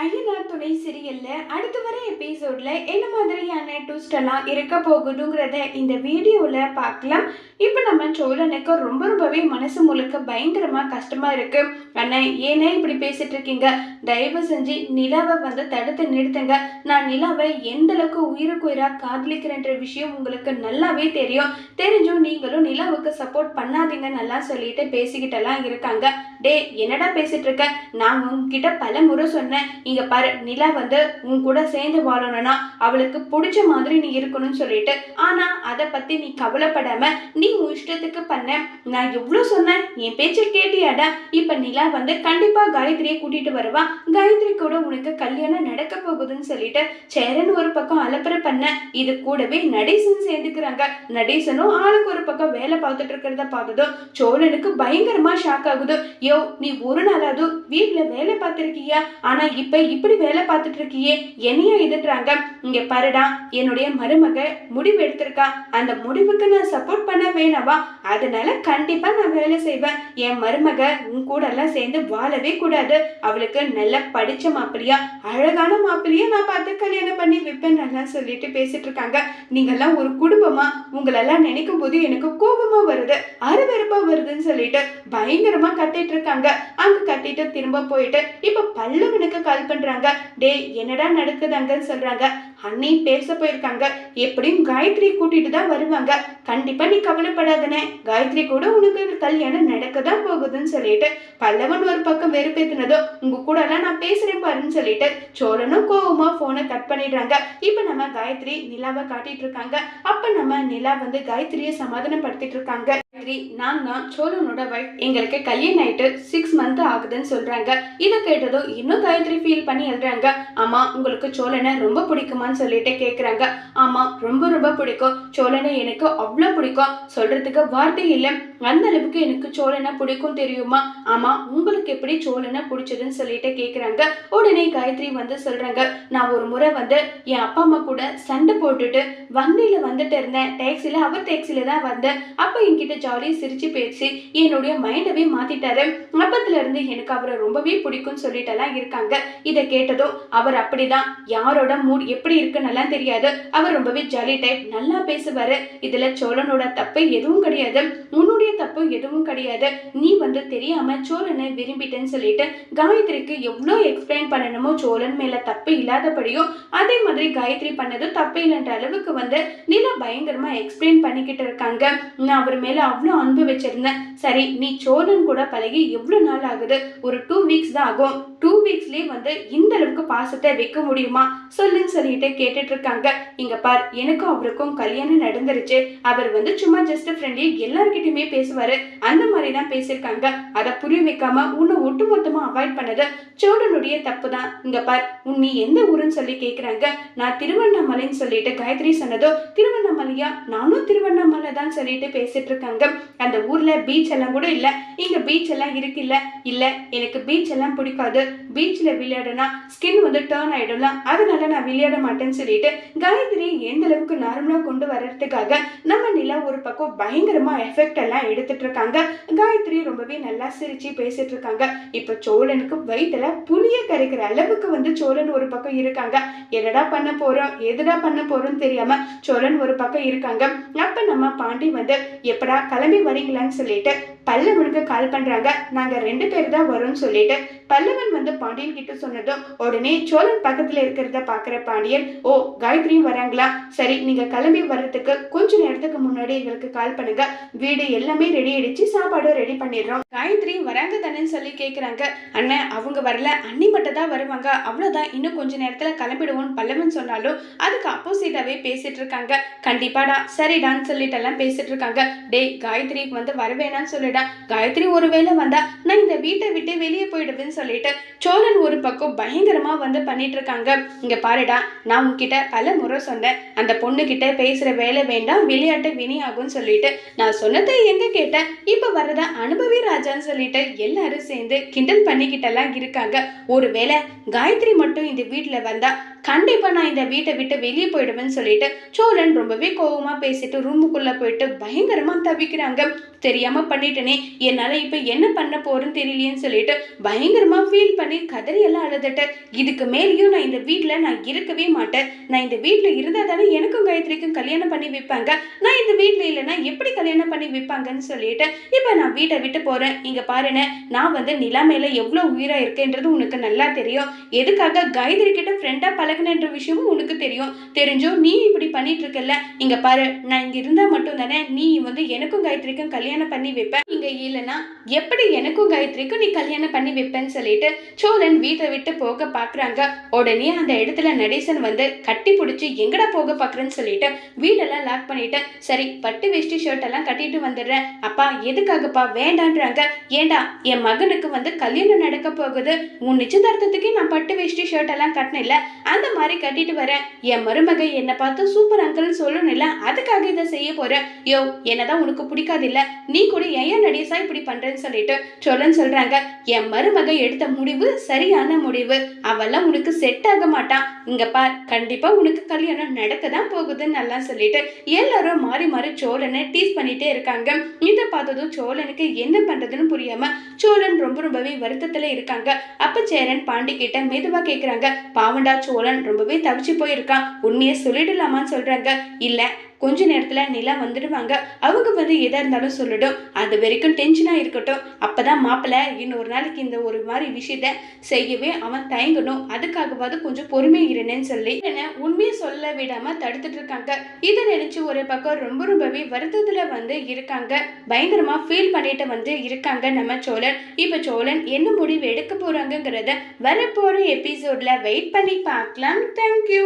ஐயனார் துணை சீரியல்ல அடுத்து வர எபிசோட்ல என்ன மாதிரியான ட்விஸ்ட் எல்லாம் இருக்க போகுதுங்கிறத இந்த வீடியோல பார்க்கலாம். இப்போ நம்ம சோழனுக்கு ரொம்ப ரொம்பவே மனசு முழுக்க பயங்கரமா கஷ்டமா இருக்கு. அண்ணா ஏனே இப்படி பேசிட்டு இருக்கீங்க? தயவு செஞ்சு நிலாவை வந்து தடுத்து நிறுத்துங்க. நான் நிலாவை எந்த அளவுக்கு உயிருக்கு காதலிக்கிறேன்ற விஷயம் உங்களுக்கு நல்லாவே தெரியும். தெரிஞ்சும் நீங்களும் நிலாவுக்கு சப்போர்ட் பண்ணாதீங்க நல்லா சொல்லிட்டு பேசிக்கிட்டெல்லாம் இருக்காங்க. டே என்னடா பேசிட்டு இருக்க? நான் உங்ககிட்ட பல முறை சொன்னேன். இங்க பாரு நிலா வந்து உன் கூட சேர்ந்து வாழணும்னா அவளுக்கு பிடிச்ச மாதிரி நீ இருக்கணும்னு சொல்லிட்டு. ஆனா அதை பத்தி நீ கவலைப்படாம நீ உன் இஷ்டத்துக்கு பண்ண. நான் எவ்வளவு சொன்னேன்? என் பேச்சை கேட்டியாடா? இப்ப நிலா வந்து கண்டிப்பா காயத்ரியை கூட்டிட்டு வருவா. காயத்ரி கூட உனக்கு கல்யாணம் நடக்க போகுதுன்னு சொல்லிட்டு சேரன் ஒரு பக்கம் அலப்பற பண்ண இது கூடவே நடேசன் சேர்ந்துக்கிறாங்க. நடேசனும் ஆளுக்கு ஒரு பக்கம் வேலை பார்த்துட்டு இருக்கிறத பார்த்ததும் சோழனுக்கு பயங்கரமா ஷாக் ஆகுது. யோ நீ ஒரு நாளாவது வீட்டில் வேலை பார்த்திருக்கியா? ஆனா இப்ப இப்படி வேலை பார்த்துட்டு இருக்கியே? என்னையும் எதிர்றாங்க இங்க பாருடா என்னுடைய மருமக முடிவு எடுத்திருக்கா. அந்த முடிவுக்கு நான் சப்போர்ட் பண்ண வேணாவா? அதனால கண்டிப்பா நான் வேலை செய்வேன். என் மருமக உன் கூட எல்லாம் சேர்ந்து வாழவே கூடாது. அவளுக்கு நல்ல படிச்ச மாப்பிள்ளையா அழகான மாப்பிள்ளையா நான் பார்த்து கல்யாணம் பண்ணி வைப்பேன் நல்லா சொல்லிட்டு பேசிட்டு இருக்காங்க. நீங்கெல்லாம் ஒரு குடும்பமா? உங்களெல்லாம் நினைக்கும் போது எனக்கு கோபமா வருது அருவெருப்பா வருதுன்னு சொல்லிட்டு பயங்கரமா கத்திட்டு இருக்காங்க. அங்க கத்திட்டு திரும்ப போயிட்டு இப்ப பல்லவனுக்கு கால் பண்றாங்க. டேய் என்னடா நடக்குது அங்கன்னு சொல்றாங்க. அண்ணி பேச போயிருக்காங்க. எப்படியும் காயத்ரி கூட்டிட்டு தான் வருவாங்க. கண்டிப்பா நீ கவலைப்படாதனே. காயத்ரி கூட உனக்கு கல்யாணம் நடக்க தான் போகுதுன்னு சொல்லிட்டு பல்லவன் ஒரு பக்கம் வெறுப்பேத்தினதோ உங்க கூட எல்லாம் நான் பேசுறேன் பாருன்னு சொல்லிட்டு சோழனும் கோவமா போனை கட் பண்ணிடுறாங்க. இப்ப நம்ம காயத்ரி நிலாவை காட்டிட்டு இருக்காங்க. அப்ப நம்ம நிலா வந்து காயத்ரியை சமாதானப்படுத்திட்டு இருக்காங்க. காயத்ரி நான் தான் சோழனோட வைஃப் எங்களுக்கு கல்யாணம் ஆயிட்டு சிக்ஸ் மந்த் ஆகுதுன்னு சொல்றாங்க. இதை கேட்டதும் இன்னும் காயத்ரி ஃபீல் பண்ணி எழுறாங்க ஆமா உங்களுக்கு சோழனை ரொம்ப பிடிக்குமான்னு சொல்லிட்டு கேக்குறாங்க. ஆமா ரொம்ப ரொம்ப பிடிக்கும். சோழனை எனக்கு அவ்வளோ பிடிக்கும். சொல்றதுக்கு வார்த்தை இல்லை. அந்த அளவுக்கு எனக்கு சோழனை பிடிக்கும் தெரியுமா? ஆமா உங்களுக்கு எப்படி சோழனை பிடிச்சதுன்னு சொல்லிட்டு கேக்குறாங்க. உடனே காயத்ரி வந்து சொல்றாங்க நான் ஒரு முறை வந்து என் அப்பா அம்மா கூட சண்டை போட்டுட்டு வண்டியில வந்துட்டு இருந்தேன். டாக்ஸில அவர் டாக்ஸில தான் வந்தேன். அப்ப என்கிட்ட ஜாலியா சிரிச்சு பேசி என்னுடைய மைண்டவே மாத்திட்டாரு. அப்பத்துல இருந்து எனக்கு அவரை ரொம்பவே பிடிக்கும்னு சொல்லிட்டு எல்லாம் இருக்காங்க. இதை கேட்டதும் அவர் அப்படிதான். யாரோட மூட் எப்படி இருக்குன்னு தெரியாது. அவர் ரொம்பவே ஜாலி டைப் நல்லா பேசுவாரு. இதுல சோழனோட தப்பு எதுவும் கிடையாது. உன்னுடைய தப்பு எதுவும் கிடையாது. நீ வந்து தெரியாம சோழனை விரும்பிட்டேன்னு சொல்லிட்டு காயத்ரிக்கு எவ்வளோ எக்ஸ்பிளைன் பண்ணணுமோ சோழன் மேல தப்பு இல்லாதபடியும் அதே மாதிரி காயத்ரி பண்ணது தப்பு இல்லைன்ற அளவுக்கு வந்து நிலா பயங்கரமா எக்ஸ்பிளைன் பண்ணிக்கிட்டு இருக்காங்க. நான் அவர் மேல அவ்வளோ அன்பு வச்சிருந்தேன். சரி நீ சோழன் கூட பழகி எவ்வளோ நாள் ஆகுது? ஒரு டூ வீக்ஸ் தான் ஆகும். டூ வீக்ஸ்லயே வந்து இந்த அளவுக்கு பாசத்தை வைக்க முடியுமா? சொல்லுன்னு சொல்லிட்டு கேட்டுட்டு இருக்காங்க. இங்க பார் எனக்கும் அவருக்கும் கல்யாணம் நடந்துருச்சு. அவர் வந்து சும்மா ஜஸ்ட் ஃப்ரெண்ட்லி எல்லார்கிட்டயுமே பேசுவாரு. அந்த மாதிரி தான் பேசியிருக்காங்க. அதை புரிய வைக்காம உன்னை ஒட்டுமொத்தமா அவாய்ட் பண்ணது சோழனுடைய தப்பு தான் இங்க பார் உன் நீ எந்த ஊருன்னு சொல்லி கேட்குறாங்க நான் திருவண்ணாமலைன்னு சொல்லிட்டு காயத்ரி சொன்னதோ திருவண்ணாமலையா? நானும் திருவண்ணாமலை தான் சொல்லிட்டு பேசிட்டு இருக்காங்க. அந்த ஊர்ல பீச் எல்லாம் கூட இல்ல. இங்க பீச் எல்லாம் இருக்குல்ல இல்ல? எனக்கு பீச் எல்லாம் பிடிக்காது. பீச்ல விளையாடுனா ஸ்கின் வந்து டேர்ன் ஆயிடும்ல. அதனால நான் விளையாட மாட்டேன்னு சொல்லிட்டு காயத்ரி எந்த அளவுக்கு நார்மலா கொண்டு வர்றதுக்காக நம்ம நிலா ஒரு பக்கம் பயங்கரமா எஃபெக்ட் எல்லாம் எடுத்துட்டு இருக்காங்க. காயத்ரி ரொம்பவே நல்லா சிரிச்சு பேசிட்டு இருக்காங்க. இப்ப சோழனுக்கு வயிற்றுல புளிய கரைக்கிற அளவுக்கு வந்து சோழன் ஒரு பக்கம் இருக்காங்க. என்னடா பண்ண போறோம்? எதுடா பண்ண போறோம்னு தெரியாம சோழன் ஒரு பக்கம் இருக்காங்க. அப்ப நம்ம பாண்டி வந்து எப்படா கிளம்பி வரீங்களான்னு சொல்லிட்டு பல்லவனுக்கு கால் பண்றாங்க. நாங்க ரெண்டு பேர் தான் வரோம்னு சொல்லிட்டு பல்லவன் வந்து பாண்டியன் கிட்ட சொன்னதும் உடனே சோழன் பக்கத்துல இருக்கிறத பாக்குற பாண்டியன் ஓ காயத்ரியும் வராங்களா? சரி நீங்க கிளம்பி வர்றதுக்கு கொஞ்ச நேரத்துக்கு முன்னாடி எங்களுக்கு கால் பண்ணுங்க. வீடு எல்லாமே ரெடி ஆயிடுச்சு சாப்பாடும் ரெடி பண்ணிடுறோம். காயத்ரி வராங்க தானேன்னு சொல்லி கேட்குறாங்க அண்ணன் அவங்க வரல. அண்ணி மட்டும் தான் வருவாங்க. அவ்வளோதான் இன்னும் கொஞ்ச நேரத்தில் கிளம்பிடுவோம்னு பல்லவன் சொன்னாலும் அதுக்கு அப்போசிட்டாகவே பேசிட்டு இருக்காங்க. கண்டிப்பாடா சரிடான்னு சொல்லிட்டு எல்லாம் பேசிட்டு இருக்காங்க. டேய் காயத்ரி வந்து வரவேணான்னு சொல்லிடா. காயத்ரி ஒருவேளை வந்தா நான் இந்த வீட்டை விட்டு வெளியே போயிடுவேன்னு சொல்லிட்டு சோழன் ஒரு பக்கம் பயங்கரமா வந்து பண்ணிட்டு இருக்காங்க. இங்க பாருடா நான் உன்கிட்ட பல முறை சொன்னேன். அந்த பொண்ணு கிட்ட பேசுற வேலை வேண்டாம் விளையாட்டு வினியாகும்னு சொல்லிட்டு நான் சொன்னதை எங்க கேட்டேன்? இப்ப வரத அனுபவி ராஜான்னு சொல்லிட்டு எல்லாரும் சேர்ந்து கிண்டல் பண்ணிக்கிட்டெல்லாம் இருக்காங்க. ஒருவேளை காயத்ரி மட்டும் இந்த வீட்டுல வந்தா கண்டிப்பாக நான் இந்த வீட்டை விட்டு வெளியே போயிடுவேன்னு சொல்லிட்டு சோழன் ரொம்பவே கோபமாக பேசிட்டு ரூமுக்குள்ளே போயிட்டு பயங்கரமாக தவிக்கிறாங்க. தெரியாமல் பண்ணிட்டேனே என்னால் இப்போ என்ன பண்ண போகிறேன்னு தெரியலையேன்னு சொல்லிட்டு பயங்கரமாக ஃபீல் பண்ணி கதறியெல்லாம் அழுதுட்டு இதுக்கு மேலேயும் நான் இந்த வீட்டில் நான் இருக்கவே மாட்டேன். நான் இந்த வீட்டில் இருந்தால் தானே எனக்கும் காயத்ரிக்கும் கல்யாணம் பண்ணி வைப்பாங்க. நான் இந்த வீட்டில் இல்லைன்னா எப்படி கல்யாணம் பண்ணி வைப்பாங்கன்னு சொல்லிட்டு இப்போ நான் வீட்டை விட்டு போகிறேன் இங்கே பாருன்னு நான் வந்து நிலா எவ்வளோ உயிராக இருக்கேன்றது உனக்கு நல்லா தெரியும். எதுக்காக காயத்ரி கிட்ட ஃப்ரெண்டா பழகுனன்ற விஷயமும் உனக்கு தெரியும். தெரிஞ்சும் நீ இப்படி பண்ணிட்டு இருக்கல இங்க பாரு நான் இங்க இருந்தா மட்டும் தானே நீ வந்து எனக்கும் காயத்ரிக்கும் கல்யாணம் பண்ணி வைப்ப. இங்க இல்லைன்னா எப்படி எனக்கும் காயத்ரிக்கும் நீ கல்யாணம் பண்ணி வைப்பேன்னு சொல்லிட்டு சோழன் வீட்டை விட்டு போக பாக்குறாங்க. உடனே அந்த இடத்துல நடேசன் வந்து கட்டி பிடிச்சி எங்கடா போக பாக்குறேன்னு சொல்லிட்டு வீடெல்லாம் லாக் பண்ணிட்டு சரி பட்டு வேஷ்டி ஷர்ட் எல்லாம் கட்டிட்டு வந்துடுறேன். அப்பா எதுக்காகப்பா வேண்டான்றாங்க. ஏண்டா என் மகனுக்கு வந்து கல்யாணம் நடக்க போகுது. உன் நிச்சயதார்த்தத்துக்கே நான் பட்டு வேஷ்டி ஷர்ட் எல்லாம் கட்டினில்ல அந்த மாதிரி கட்டிட்டு வரேன் என் மருமக என்னை பார்த்து சூப்பர் அங்கிள்னு சொல்லணும்ல அதுக்காக இதை செய்ய போறேன் யோ என்னதான் உனக்கு பிடிக்காது இல்ல நீ கூட ஏன் நடிசா இப்படி பண்றேன்னு சொல்லிட்டு சொல்லன்னு சொல்றாங்க. என் மருமக எடுத்த முடிவு சரியான முடிவு. அவெல்லாம் உனக்கு செட் ஆக மாட்டான் இங்க பார் கண்டிப்பா உனக்கு கல்யாணம் நடக்க தான் போகுதுன்னு நல்லா சொல்லிட்டு எல்லாரும் மாறி மாறி சோழனை டீஸ் பண்ணிட்டே இருக்காங்க. இதை பார்த்ததும் சோழனுக்கு என்ன பண்றதுன்னு புரியாம சோழன் ரொம்ப ரொம்பவே வருத்தத்துல இருக்காங்க. அப்ப சேரன் பாண்டி கிட்ட மெதுவா கேக்குறாங்க. பாவண்டா சோழன் ரொம்பவே தவிச்சு போயிருக்கான். உண்மையை சொல்லிடலாமான்னு சொல்றாங்க. இல்ல கொஞ்ச நேரத்தில் நிலா வந்துடுவாங்க. அவங்க வந்து எதாக இருந்தாலும் சொல்லட்டும். அது வரைக்கும் டென்ஷனாக இருக்கட்டும். அப்போ தான் மாப்பிள்ளை இன்னொரு நாளைக்கு இந்த ஒரு மாதிரி விஷயத்த செய்யவே அவன் தயங்கணும். அதுக்காகவாது கொஞ்சம் பொறுமை இருனேன்னு சொல்லி என்ன உண்மையை சொல்ல விடாமல் தடுத்துட்டு இருக்காங்க. இதை நினச்சி ஒரு பக்கம் ரொம்ப ரொம்பவே வருத்தத்தில் வந்து இருக்காங்க. பயங்கரமாக ஃபீல் பண்ணிட்டு வந்து இருக்காங்க நம்ம சோழன். இப்போ சோழன் என்ன முடிவு எடுக்க போகிறாங்கங்கிறத வரப்போகிற எபிசோடில் வெயிட் பண்ணி பார்க்கலாம். தேங்க்யூ